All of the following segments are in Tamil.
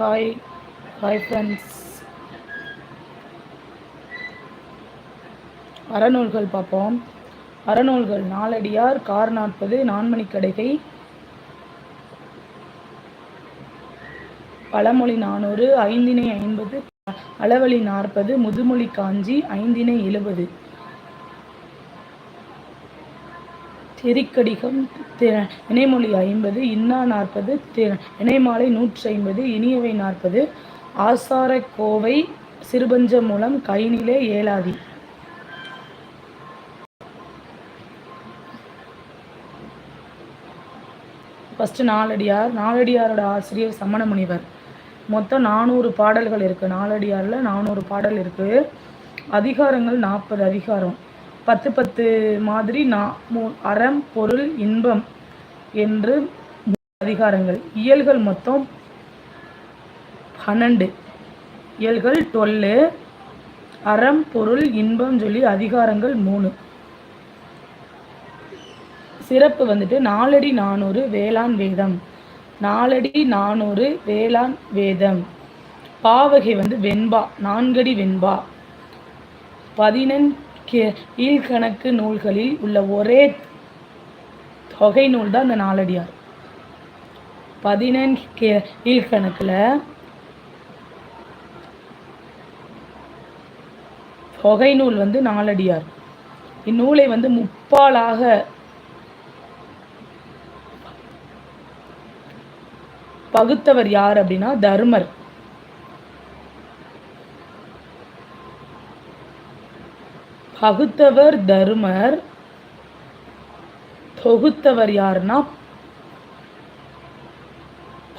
ஹாய் ஹாய் ஃப்ரெண்ட்ஸ் அறநூல்கள் பார்ப்போம். அறநூல்கள் நாலடியார் கார் நாற்பது நான்மணி கடைகை. பழமொழி நானூறு ஐந்தினை ஐம்பது அளவழி நாற்பது முதுமொழி காஞ்சி ஐந்தினை எழுபது. திரிக்கடிகம் இணைமொழி ஐம்பது இன்னா நாற்பது இணைமாலை நூற்றி ஐம்பது இனியவை நாற்பது ஆசாரக்கோவை சிறுபஞ்ச மூலம் கைநிலே ஏலாதி. ஃபஸ்ட்டு நாலடியார் நாலடியாரோட ஆசிரியர் சமண முனிவர் மொத்தம் நானூறு பாடல்கள் இருக்குது நாலடியாரில் நானூறு பாடல் இருக்குது அதிகாரங்கள் நாற்பது அதிகாரம். பத்து பத்து மாதிரி நான் அறம் பொருள் இன்பம் என்று அதிகாரங்கள். இயல்கள் மொத்தம் பன்னெண்டு. இயல்கள் டொல்லு அறம் பொருள் இன்பம் சொல்லி அதிகாரங்கள் மூணு. சிறப்பு வந்துட்டு நாலடி நானூறு வேளாண் வேதம். நாலடி நானூறு வேளாண் வேதம். பாவகை வந்து வெண்பா நான்கடி வெண்பா. பதினெண் கீழ்கணக்கு நூல்களில் உள்ள ஒரே தொகை நூல் தான் இந்த நாலடியார். பதினெண் கீழ்கணக்கில் தொகை நூல் வந்து நாலடியார். இந்நூலை வந்து முப்பாலாக பகுத்தவர் யார் அப்படின்னா தர்மர். பகுத்தவர் தருமர். தொகுத்தவர் யாருன்னா?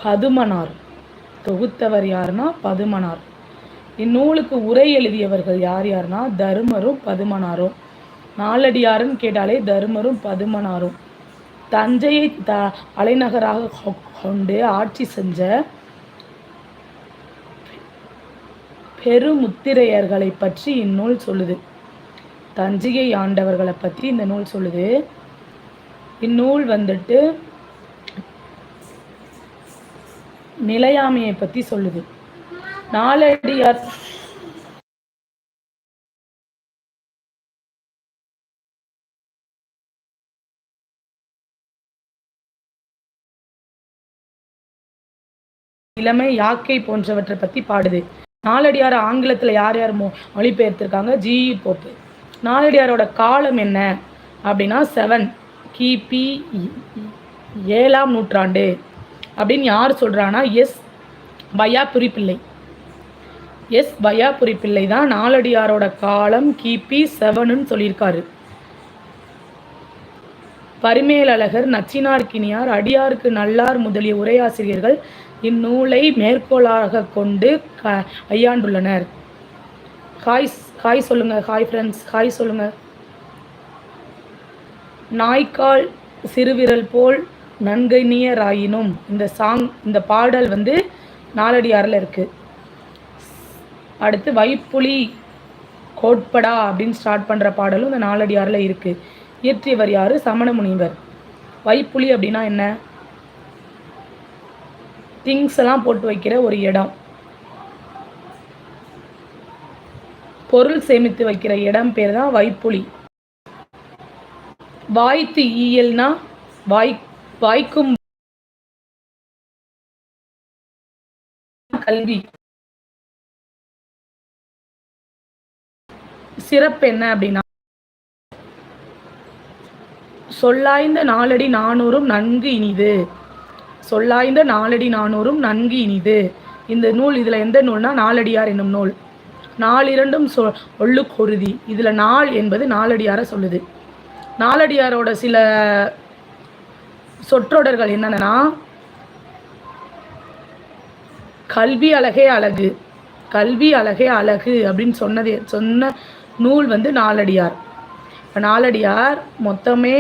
பதுமனார். தொகுத்தவர் யாருன்னா? பதுமனார். இந்நூலுக்கு உரை எழுதியவர்கள் யார் யாருன்னா? தருமரும் பதுமனாரும். நாலடியாருன்னு கேட்டாலே தருமரும் பதுமனாரும். தஞ்சையை த அலைநகராக கொண்டு ஆட்சி செஞ்ச பெருமுத்திரையர்களை பற்றி இந்நூல் சொல்லுது. தஞ்சிகை ஆண்டவர்களை பற்றி இந்த நூல் சொல்லுது. இந்நூல் வந்துட்டு நிலையாமையை பற்றி சொல்லுது. நாலடியார் இளமை யாக்கை போன்றவற்றை பற்றி பாடுது. நாலடியார் ஆங்கிலத்தில் யார் யார் மொ மொழிபெயர்த்திருக்காங்க? GE pope. நாலடியாரோட காலம் என்ன அப்படின்னா செவன் கிபி ஏழாம் நூற்றாண்டு. அப்படின்னு யார் சொல்கிறான்னா எஸ். பயா பிள்ளை எஸ். பயா பிள்ளை தான் நாலடியாரோட காலம் கிபி செவனுன்னு சொல்லியிருக்காரு. பரிமேலழகர் நச்சினார்கினியார் அடியாருக்கு நல்லார் முதலிய உரையாசிரியர்கள் இந்நூலை மேற்கோளாக கொண்டு க கையாண்டுள்ளனர். காய்ஸ் ஹாய் சொல்லுங்கள் ஹாய் ஃப்ரெண்ட்ஸ் ஹாய் சொல்லுங்கள் நாய்க்கால் சிறுவிரல் போல் நன்கனியராயினும் இந்த சாங் இந்த பாடல் வந்து நாலடியாரில் இருக்குது அடுத்து வைப்புலி கோட்படா அப்படின்னு ஸ்டார்ட் பண்ணுற பாடலும் இந்த நாலடியாரில் இருக்குது இயற்றியவர் யார்? சமண முனிவர் வைப்புலி அப்படின்னா என்ன? திங்ஸ் எல்லாம் போட்டு வைக்கிற ஒரு இடம். பொருள் சேமித்து வைக்கிற இடம் பேர் தான் வைப்புலி வாய்த்து ஈயல்னா வாய் வாய்க்கும் கல்வி. சிறப்பு என்ன அப்படின்னா சொல்லாய்ந்த நாலடி நானூறும் நன்கு இனிது. சொல்லாய்ந்த நாலடி நானூறும் நன்கு இனிது. இந்த நூல் இதில் எந்த நூல்னா நாலடியார் என்னும் நூல். நாளிரண்டும் சொ ஒள்ளு கொருதி இதில் நாள் என்பது நாலடியாரை சொல்லுது. நாலடியாரோட சில சொற்றொடர்கள் என்னென்னா கல்வி அழகே அழகு கல்வி அழகே அழகு அப்படின்னு சொன்னது சொன்ன நூல் வந்து நாலடியார் இப்போ நாலடியார் மொத்தமே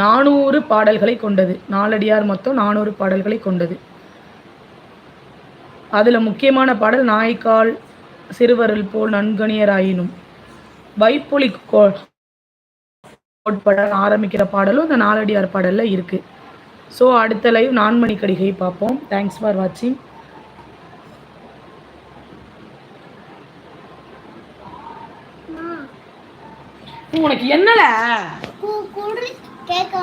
நானூறு பாடல்களை கொண்டது. நாலடியார் மொத்தம் நானூறு பாடல்களை கொண்டது. அதில் முக்கியமான பாடல் நாய்க்கால் சிறுவரல் போல் நன்கணியராயினும். வைப்புலி கோட்பட ஆரம்பிக்கிற பாடலும் இந்த நாலடியார் பாடலில் இருக்குது ஸோ அடுத்த லைவ் நான்மணி கடிகை பார்ப்போம். தேங்க்ஸ் ஃபார் வாட்சிங் உனக்கு என்னல? கு-